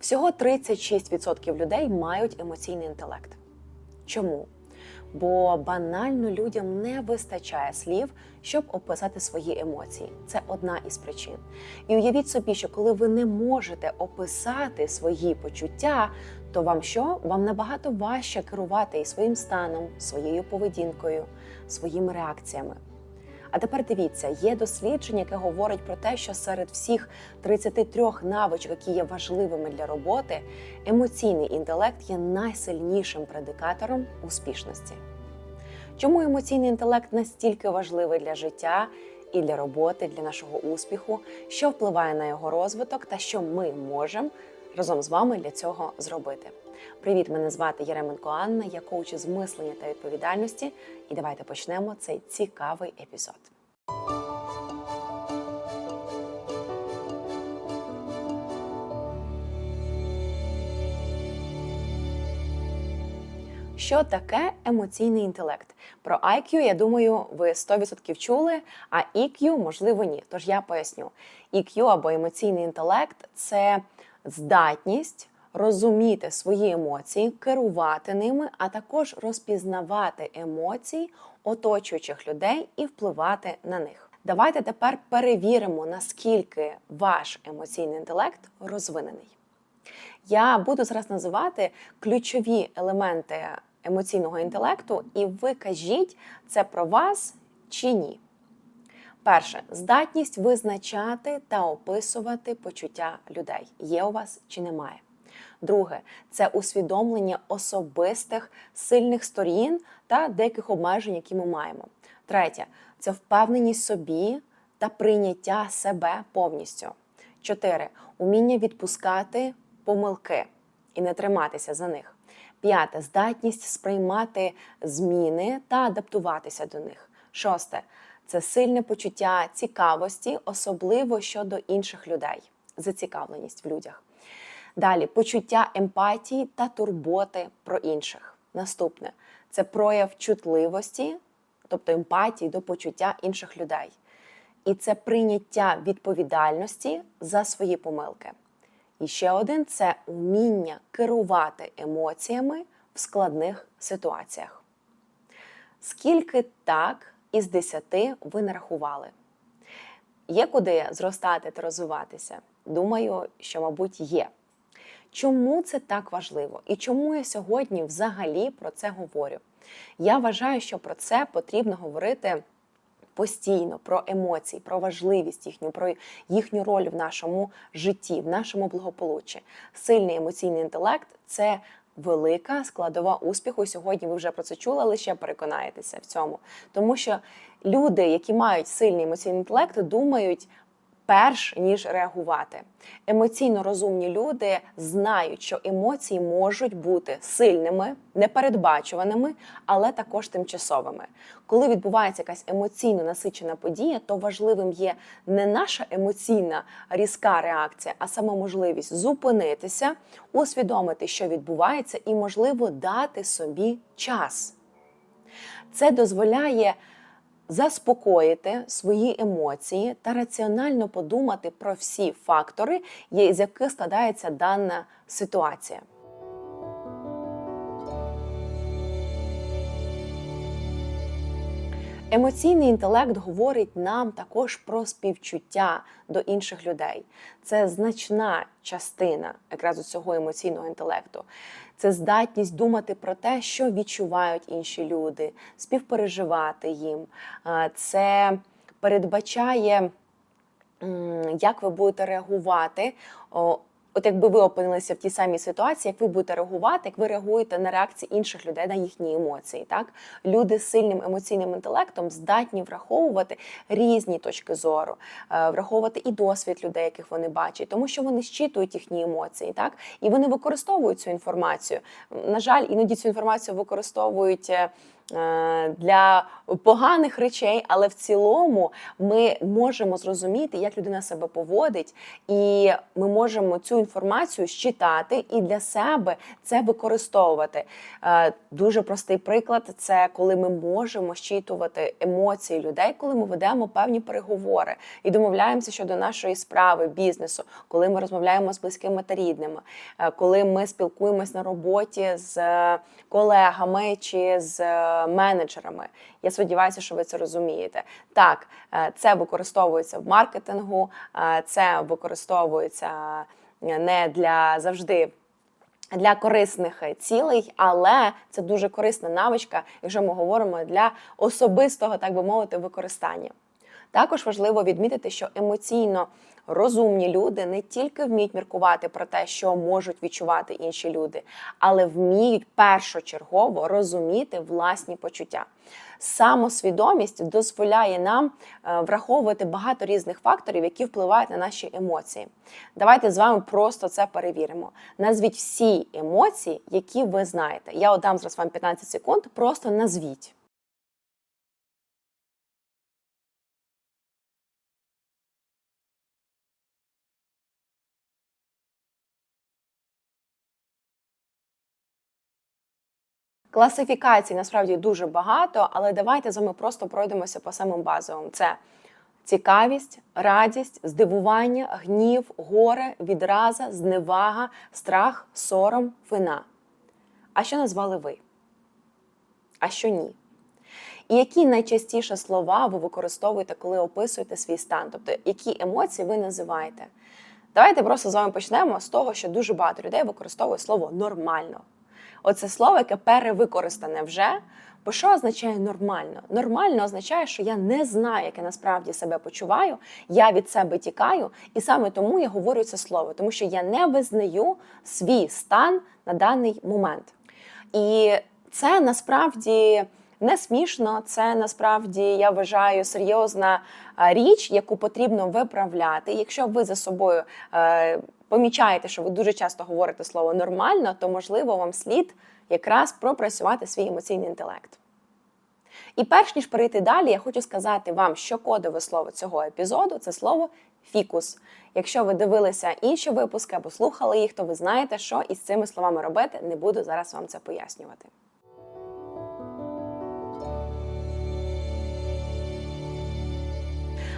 Всього 36% людей мають емоційний інтелект. Чому? Бо банально людям не вистачає слів, щоб описати свої емоції. Це одна із причин. І уявіть собі, що коли ви не можете описати свої почуття, то вам що? Вам набагато важче керувати і своїм станом, своєю поведінкою, своїми реакціями. А тепер дивіться, є дослідження, яке говорить про те, що серед всіх 33 навичок, які є важливими для роботи, емоційний інтелект є найсильнішим предикатором успішності. Чому емоційний інтелект настільки важливий для життя і для роботи, для нашого успіху, що впливає на його розвиток та що ми можемо разом з вами для цього зробити? Привіт, мене звати Яременко Анна, я коуч із мислення та відповідальності. І давайте почнемо цей цікавий епізод. Що таке емоційний інтелект? Про IQ, я думаю, ви 100% чули, а EQ, можливо, ні. Тож я поясню. EQ або емоційний інтелект це здатність розуміти свої емоції, керувати ними, а також розпізнавати емоції оточуючих людей і впливати на них. Давайте тепер перевіримо, наскільки ваш емоційний інтелект розвинений. Я буду зараз називати ключові елементи емоційного інтелекту, і ви кажіть, це про вас чи ні. Перше, здатність визначати та описувати почуття людей. Є у вас чи немає. Друге, це усвідомлення особистих сильних сторін та деяких обмежень, які ми маємо. Третє це впевненість собі та прийняття себе повністю. Чотири уміння відпускати помилки і не триматися за них. П'яте здатність сприймати зміни та адаптуватися до них. Шосте це сильне почуття цікавості, особливо щодо інших людей, зацікавленість в людях. Далі почуття емпатії та турботи про інших. Наступне це прояв чутливості, тобто емпатії до почуття інших людей. І це прийняття відповідальності за свої помилки. І ще один це уміння керувати емоціями в складних ситуаціях. Скільки так із десяти ви нарахували? Є куди зростати та розвиватися? Думаю, що, мабуть, є. Чому це так важливо? І чому я сьогодні взагалі про це говорю? Я вважаю, що про це потрібно говорити постійно, про емоції, про важливість їхню, про їхню роль в нашому житті, в нашому благополуччі. Сильний емоційний інтелект це велика складова успіху. Сьогодні ви вже про це чули, але ще переконаєтеся в цьому. Тому що люди, які мають сильний емоційний інтелект, думають перш ніж реагувати. Емоційно розумні люди знають, що емоції можуть бути сильними, непередбачуваними, але також тимчасовими. Коли відбувається якась емоційно насичена подія, то важливим є не наша емоційна різка реакція, а сама можливість зупинитися, усвідомити, що відбувається, і, можливо, дати собі час. Це дозволяє заспокоїти свої емоції та раціонально подумати про всі фактори, з яких складається дана ситуація. Емоційний інтелект говорить нам також про співчуття до інших людей. Це значна частина якраз цього емоційного інтелекту. Це здатність думати про те, що відчувають інші люди, співпереживати їм. Це передбачає, як ви будете реагувати. От якби ви опинилися в тій самій ситуації, як ви будете реагувати, як ви реагуєте на реакції інших людей на їхні емоції. Так люди з сильним емоційним інтелектом здатні враховувати різні точки зору, е, враховувати і досвід людей, яких вони бачать, тому що вони щитують їхні емоції, так і вони використовують цю інформацію. На жаль, іноді цю інформацію використовують. Е, для поганих речей, але в цілому ми можемо зрозуміти, як людина себе поводить, і ми можемо цю інформацію считати і для себе це використовувати. Е, Дуже простий приклад це коли ми можемо щитувати емоції людей, коли ми ведемо певні переговори і домовляємося щодо нашої справи, бізнесу, коли ми розмовляємо з близькими та рідними, е, коли ми спілкуємось на роботі з колегами чи з менеджерами. Я сподіваюся, що ви це розумієте. Так, е, це використовується в маркетингу, е, це використовується е, не для завжди. Для корисних цілей, але це дуже корисна навичка, якщо ми говоримо для особистого, так би мовити, використання. Також важливо відмітити, що емоційно розумні люди не тільки вміють міркувати про те, що можуть відчувати інші люди, але вміють першочергово розуміти власні почуття. Самосвідомість дозволяє нам е, враховувати багато різних факторів, які впливають на наші емоції. Давайте з вами просто це перевіримо. Назвіть всі емоції, які ви знаєте. Я отдам зараз вам 15 секунд, просто назвіть. Класифікацій насправді дуже багато, але давайте з вами просто пройдемося по самим базовим. Це цікавість, радість, здивування, гнів, горе, відраза, зневага, страх, сором, вина. А що назвали ви? А що ні? І які найчастіше слова ви використовуєте, коли описуєте свій стан? Тобто, які емоції ви називаєте? Давайте просто з вами почнемо з того, що дуже багато людей використовує слово нормально. Оце слово, яке перевикористане вже. Бо що означає нормально? Нормально означає, що я не знаю, як я насправді себе почуваю, я від себе тікаю, і саме тому я говорю це слово, тому що я не визнаю свій стан на даний момент. І це насправді не смішно, це насправді я вважаю серйозна річ, яку потрібно виправляти. Якщо ви за собою е, помічаєте, що ви дуже часто говорите слово нормально, то можливо вам слід якраз пропрацювати свій емоційний інтелект. І перш ніж перейти далі, я хочу сказати вам, що кодове слово цього епізоду це слово фікус. Якщо ви дивилися інші випуски або слухали їх, то ви знаєте, що із цими словами робити. Не буду зараз вам це пояснювати.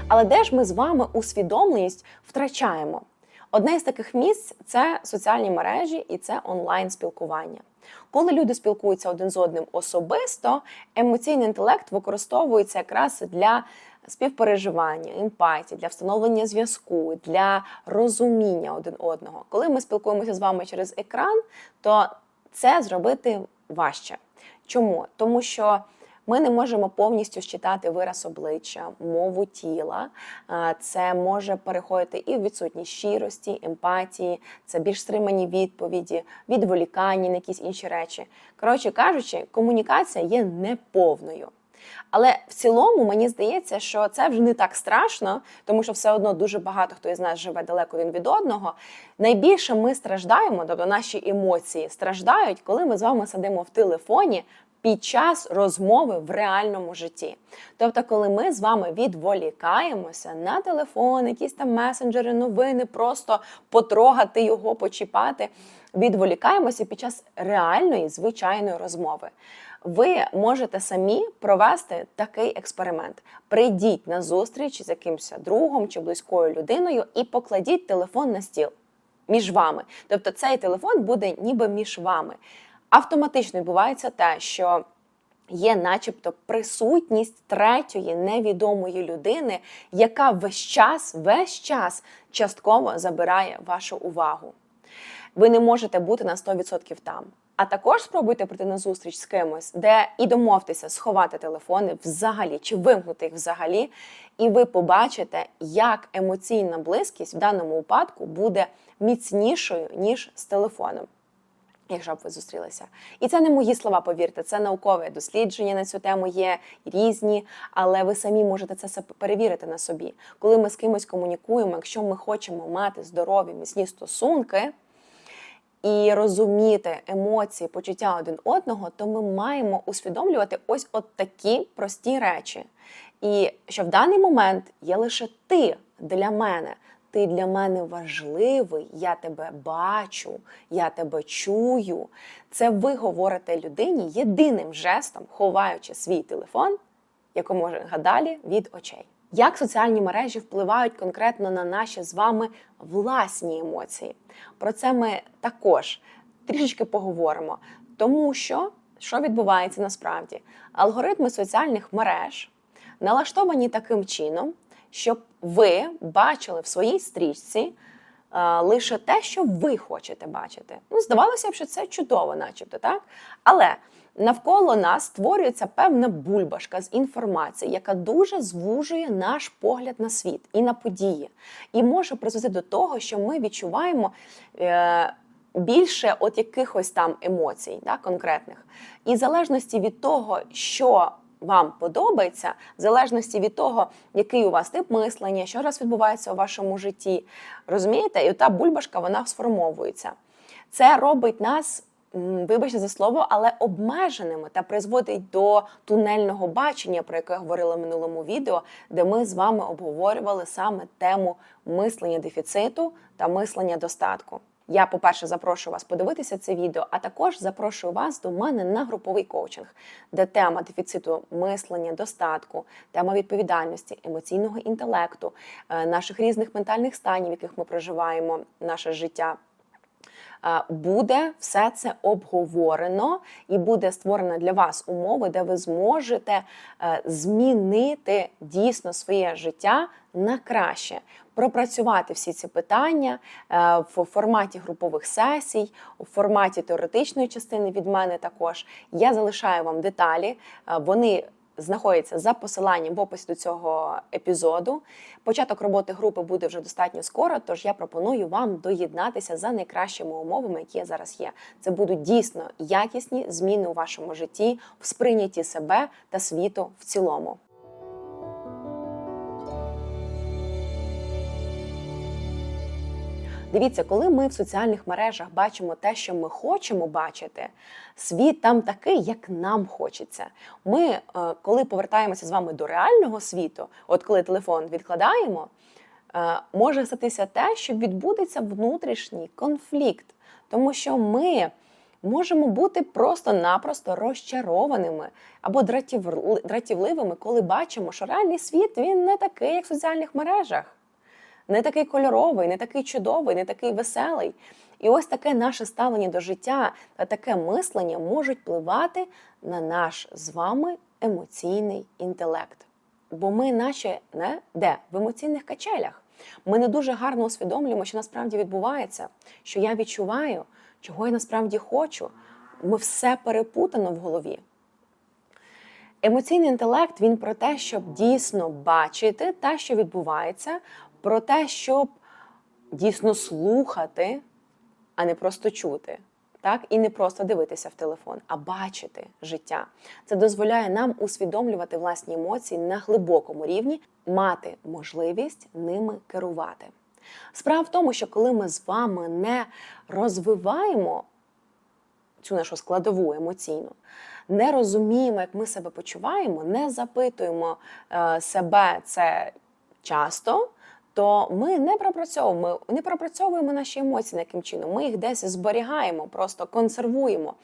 Але де ж ми з вами усвідомленість втрачаємо? Одне з таких місць це соціальні мережі і це онлайн спілкування. Коли люди спілкуються один з одним особисто, емоційний інтелект використовується якраз для співпереживання, емпатії, для встановлення зв'язку, для розуміння один одного. Коли ми спілкуємося з вами через екран, то це зробити важче. Чому? Тому що ми не можемо повністю считати вираз обличчя, мову тіла. Це може переходити і в відсутність щирості, емпатії, це більш стримані відповіді, відволікання на якісь інші речі. Коротше кажучи, комунікація є неповною. Але в цілому мені здається, що це вже не так страшно, тому що все одно дуже багато хто із нас живе далеко один від одного. Найбільше ми страждаємо, тобто наші емоції страждають, коли ми з вами сидимо в телефоні, під час розмови в реальному житті. Тобто, коли ми з вами відволікаємося на телефон, якісь там месенджери, новини, просто потрогати його, почіпати, відволікаємося під час реальної звичайної розмови. Ви можете самі провести такий експеримент. Прийдіть на зустріч з якимось другом чи близькою людиною і покладіть телефон на стіл між вами. Тобто цей телефон буде ніби між вами автоматично відбувається те, що є, начебто, присутність третьої невідомої людини, яка весь час, весь час частково забирає вашу увагу. Ви не можете бути на 100% там. А також спробуйте прийти на зустріч з кимось, де і домовтеся сховати телефони взагалі чи вимкнути їх взагалі, і ви побачите, як емоційна близькість в даному випадку буде міцнішою ніж з телефоном якщо б ви зустрілися. І це не мої слова, повірте, це наукове дослідження на цю тему є різні, але ви самі можете це перевірити на собі. Коли ми з кимось комунікуємо, якщо ми хочемо мати здорові, міцні стосунки. і розуміти емоції, почуття один одного, то ми маємо усвідомлювати ось от такі прості речі. І що в даний момент є лише ти для мене. Ти для мене важливий, я тебе бачу, я тебе чую. Це ви говорите людині єдиним жестом, ховаючи свій телефон, якому гадалі від очей. Як соціальні мережі впливають конкретно на наші з вами власні емоції? Про це ми також трішечки поговоримо, тому що що відбувається насправді? Алгоритми соціальних мереж налаштовані таким чином, щоб ви бачили в своїй стрічці е, лише те, що ви хочете бачити. Ну, здавалося б, що це чудово, начебто, так? Але навколо нас створюється певна бульбашка з інформації, яка дуже звужує наш погляд на світ і на події, і може призвести до того, що ми відчуваємо. Е, Більше от якихось там емоцій, да, конкретних, і в залежності від того, що вам подобається, в залежності від того, який у вас тип мислення, що зараз відбувається у вашому житті. Розумієте, і та бульбашка вона сформовується. Це робить нас. Вибачте за слово, але обмеженими та призводить до тунельного бачення, про яке я говорила в минулому відео, де ми з вами обговорювали саме тему мислення дефіциту та мислення достатку. Я, по-перше, запрошую вас подивитися це відео, а також запрошую вас до мене на груповий коучинг, де тема дефіциту мислення, достатку, тема відповідальності, емоційного інтелекту, е, наших різних ментальних станів, в яких ми проживаємо наше життя. Е, буде все це обговорено і буде створена для вас умови, де ви зможете е, змінити дійсно своє життя на краще, пропрацювати всі ці питання е, в форматі групових сесій, у форматі теоретичної частини від мене також. Я залишаю вам деталі. Вони знаходяться за посиланням в описі до цього епізоду. Початок роботи групи буде вже достатньо скоро, тож я пропоную вам доєднатися за найкращими умовами, які зараз є. Це будуть дійсно якісні зміни у вашому житті, в сприйнятті себе та світу в цілому. Дивіться, коли ми в соціальних мережах бачимо те, що ми хочемо бачити, світ там такий, як нам хочеться. Ми, е, коли повертаємося з вами до реального світу, от коли телефон відкладаємо, е, може статися те, що відбудеться внутрішній конфлікт, тому що ми. Можемо бути просто-напросто розчарованими або дратівливими, коли бачимо, що реальний світ він не такий, як в соціальних мережах не такий кольоровий, не такий чудовий, не такий веселий. І ось таке наше ставлення до життя та таке мислення можуть впливати на наш з вами емоційний інтелект. Бо ми, наче не де в емоційних качелях. Ми не дуже гарно усвідомлюємо, що насправді відбувається, що я відчуваю, чого я насправді хочу. Ми все перепутано в голові. Емоційний інтелект він про те, щоб дійсно бачити те, що відбувається, про те, щоб дійсно слухати, а не просто чути. Так, і не просто дивитися в телефон, а бачити життя. Це дозволяє нам усвідомлювати власні емоції на глибокому рівні, мати можливість ними керувати. Справа в тому, що коли ми з вами не розвиваємо цю нашу складову емоційну, не розуміємо, як ми себе почуваємо, не запитуємо е, себе це часто, то ми не пропрацьовуємо, не пропрацьовуємо наші емоції таким чином. Ми їх десь зберігаємо, просто консервуємо.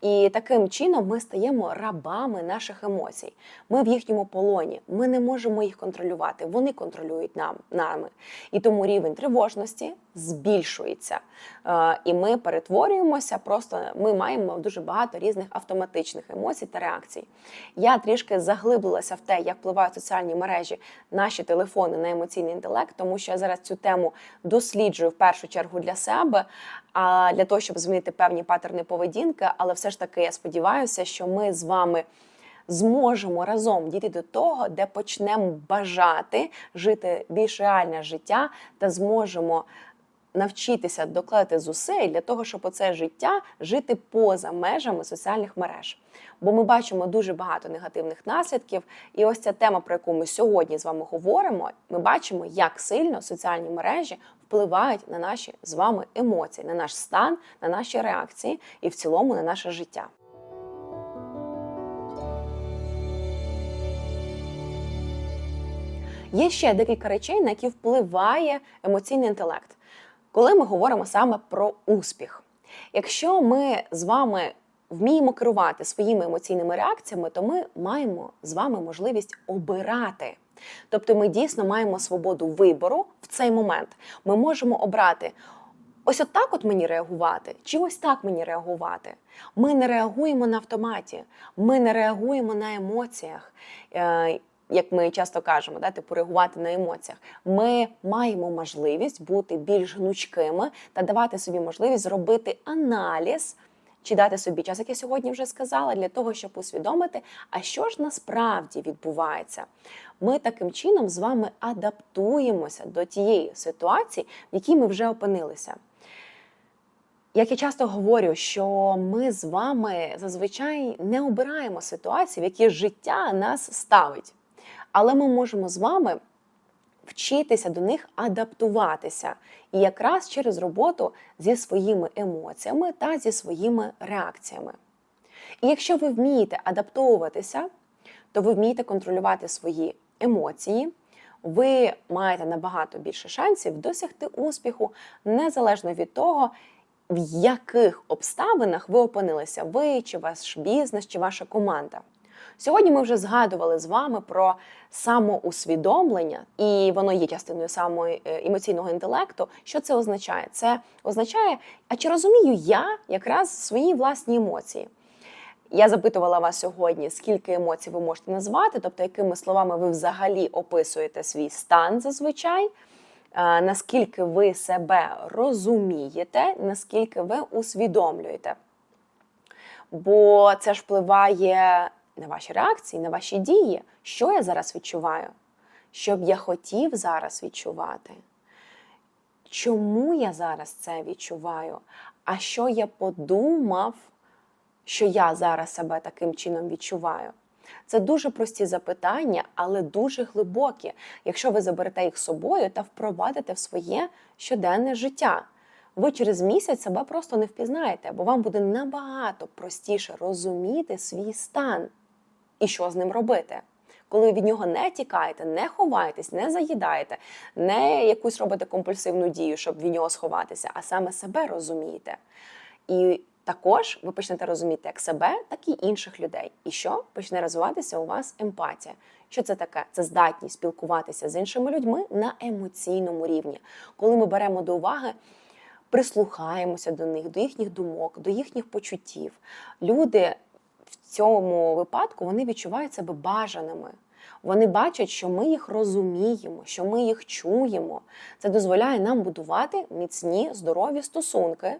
І таким чином ми стаємо рабами наших емоцій. Ми в їхньому полоні. Ми не можемо їх контролювати. Вони контролюють нам нами. І тому рівень тривожності збільшується. Е, і ми перетворюємося, просто ми маємо дуже багато різних автоматичних емоцій та реакцій. Я трішки заглиблилася в те, як впливають соціальні мережі наші телефони на емоційний інтелект тому що я зараз цю тему досліджую в першу чергу для себе, а для того, щоб змінити певні паттерни поведінки. Але все ж таки я сподіваюся, що ми з вами. Зможемо разом дійти до того, де почнемо бажати жити більш реальне життя, та зможемо навчитися докладати зусиль для того, щоб оце життя жити поза межами соціальних мереж. Бо ми бачимо дуже багато негативних наслідків. І ось ця тема, про яку ми сьогодні з вами говоримо, ми бачимо, як сильно соціальні мережі впливають на наші з вами емоції, на наш стан, на наші реакції і в цілому на наше життя. Є ще декілька речей, на які впливає емоційний інтелект, коли ми говоримо саме про успіх. Якщо ми з вами вміємо керувати своїми емоційними реакціями, то ми маємо з вами можливість обирати. Тобто ми дійсно маємо свободу вибору в цей момент. Ми можемо обрати. Ось отак от мені реагувати, чи ось так мені реагувати. Ми не реагуємо на автоматі, ми не реагуємо на емоціях. Як ми часто кажемо, да, типу реагувати на емоціях, ми маємо можливість бути більш гнучкими та давати собі можливість зробити аналіз. Чи дати собі час, як я сьогодні вже сказала, для того, щоб усвідомити, а що ж насправді відбувається. Ми таким чином з вами адаптуємося до тієї ситуації, в якій ми вже опинилися. Як я часто говорю, що ми з вами зазвичай не обираємо ситуації, в які життя нас ставить. Але ми можемо з вами вчитися до них адаптуватися. І якраз через роботу зі своїми емоціями та зі своїми реакціями. І якщо ви вмієте адаптовуватися, то ви вмієте контролювати свої емоції. Ви маєте набагато більше шансів досягти успіху, незалежно від того, в яких обставинах ви опинилися, ви, чи ваш бізнес, чи ваша команда. Сьогодні ми вже згадували з вами про самоусвідомлення, і воно є частиною самої е, емоційного інтелекту. Що це означає? Це означає, а чи розумію я якраз свої власні емоції? Я запитувала вас сьогодні, скільки емоцій ви можете назвати, тобто якими словами ви взагалі описуєте свій стан зазвичай, наскільки ви себе розумієте, наскільки ви усвідомлюєте. Бо це ж впливає на ваші реакції, на ваші дії, що я зараз відчуваю, що б я хотів зараз відчувати. Чому я зараз це відчуваю? А що я подумав, що я зараз себе таким чином відчуваю? Це дуже прості запитання, але дуже глибокі, якщо ви заберете їх з собою та впровадите в своє щоденне життя. Ви через місяць себе просто не впізнаєте, бо вам буде набагато простіше розуміти свій стан і що з ним робити. Коли ви від нього не тікаєте, не ховаєтесь, не заїдаєте, не якусь робите компульсивну дію, щоб від нього сховатися, а саме себе розумієте. І також ви почнете розуміти як себе, так і інших людей. І що почне розвиватися у вас емпатія. Що це таке? Це здатність спілкуватися з іншими людьми на емоційному рівні, коли ми беремо до уваги. Прислухаємося до них, до їхніх думок, до їхніх почуттів. Люди цьому випадку вони відчувають себе бажаними. Вони бачать, що ми їх розуміємо, що ми їх чуємо. Це дозволяє нам будувати міцні здорові стосунки.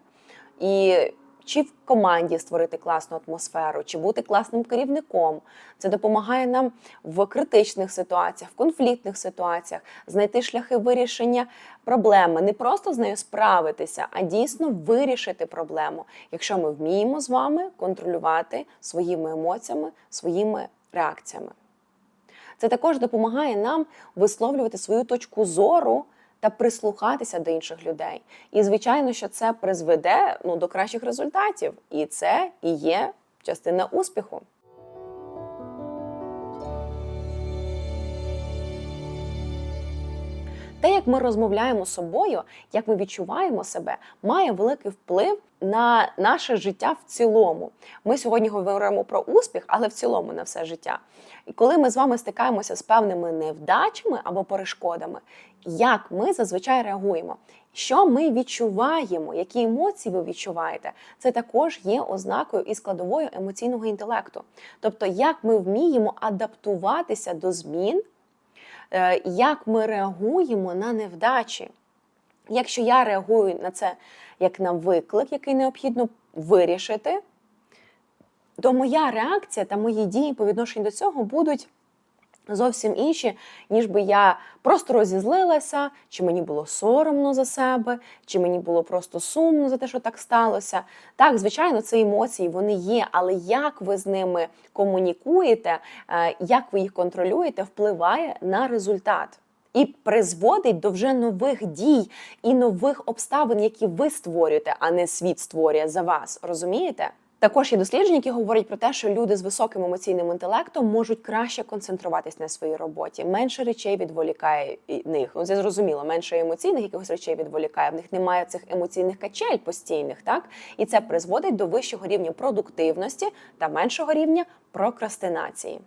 І чи в команді створити класну атмосферу, чи бути класним керівником. Це допомагає нам в критичних ситуаціях, в конфліктних ситуаціях знайти шляхи вирішення проблеми, не просто з нею справитися, а дійсно вирішити проблему, якщо ми вміємо з вами контролювати своїми емоціями, своїми реакціями. Це також допомагає нам висловлювати свою точку зору та прислухатися до інших людей. І звичайно, що це призведе ну, до кращих результатів, і це і є частина успіху. Те, як ми розмовляємо з собою, як ми відчуваємо себе, має великий вплив на наше життя в цілому. Ми сьогодні говоримо про успіх, але в цілому на все життя. І коли ми з вами стикаємося з певними невдачами або перешкодами, як ми зазвичай реагуємо? Що ми відчуваємо, які емоції ви відчуваєте, це також є ознакою і складовою емоційного інтелекту. Тобто, як ми вміємо адаптуватися до змін, як ми реагуємо на невдачі. Якщо я реагую на це як на виклик, який необхідно вирішити, то моя реакція та мої дії по відношенню до цього будуть зовсім інші, ніж би я просто розізлилася, чи мені було соромно за себе, чи мені було просто сумно за те, що так сталося. Так, звичайно, це емоції, вони є, але як ви з ними комунікуєте, е, як ви їх контролюєте, впливає на результат. і призводить до вже нових дій і нових обставин, які ви створюєте, а не світ створює за вас. Розумієте? Також є дослідження, які говорять про те, що люди з високим емоційним інтелектом можуть краще концентруватись на своїй роботі, менше речей відволікає них. Ну це зрозуміло, менше емоційних якихось речей відволікає. В них немає цих емоційних качель постійних, так і це призводить до вищого рівня продуктивності та меншого рівня прокрастинації.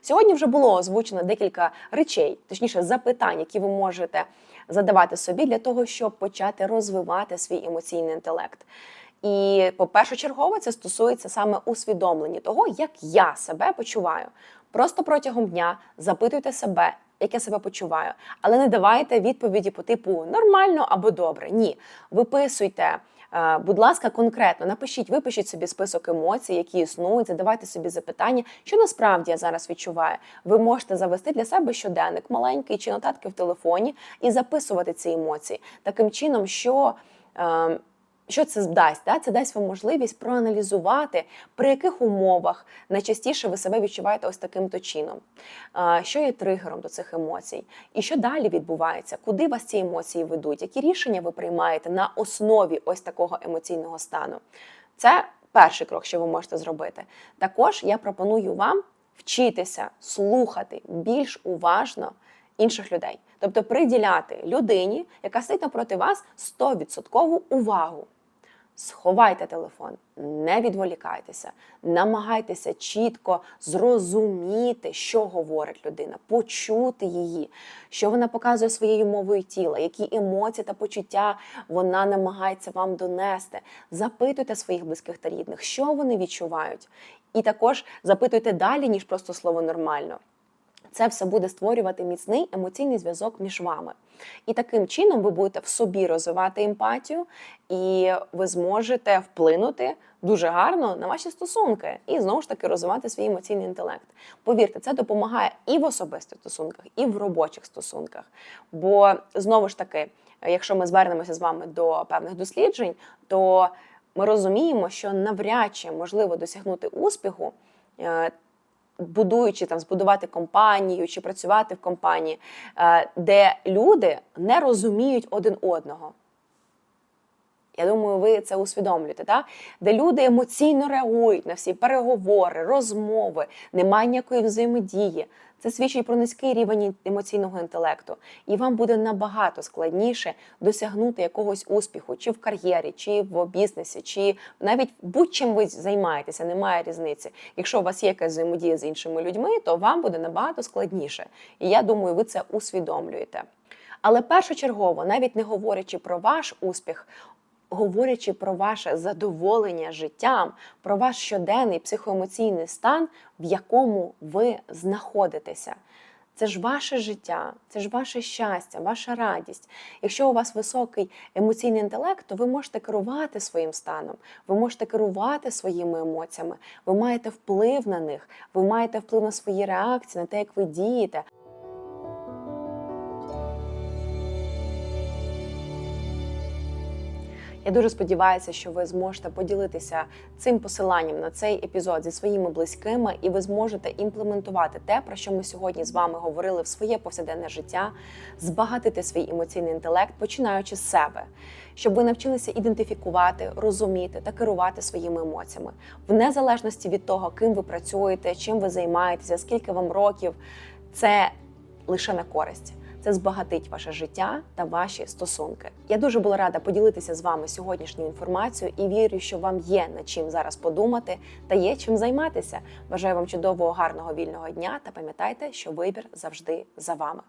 Сьогодні вже було озвучено декілька речей, точніше запитань, які ви можете задавати собі для того, щоб почати розвивати свій емоційний інтелект. І по першочергово це стосується саме усвідомлення того, як я себе почуваю. Просто протягом дня запитуйте себе, як я себе почуваю, але не давайте відповіді по типу нормально або добре. Ні, виписуйте. е, Будь ласка, конкретно напишіть, випишіть собі список емоцій, які існують, задавайте собі запитання, що насправді я зараз відчуваю. Ви можете завести для себе щоденник маленький чи нотатки в телефоні і записувати ці емоції таким чином, що. е, що це дасть? Да? Це дасть вам можливість проаналізувати, при яких умовах найчастіше ви себе відчуваєте ось таким то чином, що є тригером до цих емоцій, і що далі відбувається, куди вас ці емоції ведуть, які рішення ви приймаєте на основі ось такого емоційного стану. Це перший крок, що ви можете зробити. Також я пропоную вам вчитися слухати більш уважно інших людей. Тобто приділяти людині, яка сидить напроти вас, 100% увагу. Сховайте телефон, не відволікайтеся, намагайтеся чітко зрозуміти, що говорить людина, почути її, що вона показує своєю мовою тіла, які емоції та почуття вона намагається вам донести. Запитуйте своїх близьких та рідних, що вони відчувають. І також запитуйте далі, ніж просто слово нормально. Це все буде створювати міцний емоційний зв'язок між вами. І таким чином ви будете в собі розвивати емпатію, і ви зможете вплинути дуже гарно на ваші стосунки і знову ж таки розвивати свій емоційний інтелект. Повірте, це допомагає і в особистих стосунках, і в робочих стосунках. Бо знову ж таки, якщо ми звернемося з вами до певних досліджень, то ми розуміємо, що навряд чи можливо досягнути успіху. Будуючи там збудувати компанію чи працювати в компанії, е, де люди не розуміють один одного. Я думаю, ви це усвідомлюєте, так? де люди емоційно реагують на всі переговори, розмови, немає ніякої взаємодії. Це свідчить про низький рівень емоційного інтелекту, і вам буде набагато складніше досягнути якогось успіху, чи в кар'єрі, чи в бізнесі, чи навіть будь-чим ви займаєтеся, немає різниці. Якщо у вас є якась взаємодія з іншими людьми, то вам буде набагато складніше. І я думаю, ви це усвідомлюєте. Але першочергово, навіть не говорячи про ваш успіх, говорячи про ваше задоволення життям, про ваш щоденний психоемоційний стан, в якому ви знаходитеся. Це ж ваше життя, це ж ваше щастя, ваша радість. Якщо у вас високий емоційний інтелект, то ви можете керувати своїм станом, ви можете керувати своїми емоціями, ви маєте вплив на них, ви маєте вплив на свої реакції, на те, як ви дієте. Я дуже сподіваюся, що ви зможете поділитися цим посиланням на цей епізод зі своїми близькими, і ви зможете імплементувати те, про що ми сьогодні з вами говорили в своє повсякденне життя, збагатити свій емоційний інтелект, починаючи з себе, щоб ви навчилися ідентифікувати, розуміти та керувати своїми емоціями в незалежності від того, ким ви працюєте, чим ви займаєтеся, скільки вам років. Це лише на користь. Це збагатить ваше життя та ваші стосунки. Я дуже була рада поділитися з вами сьогоднішньою інформацією і вірю, що вам є над чим зараз подумати та є чим займатися. Бажаю вам чудового, гарного вільного дня та пам'ятайте, що вибір завжди за вами.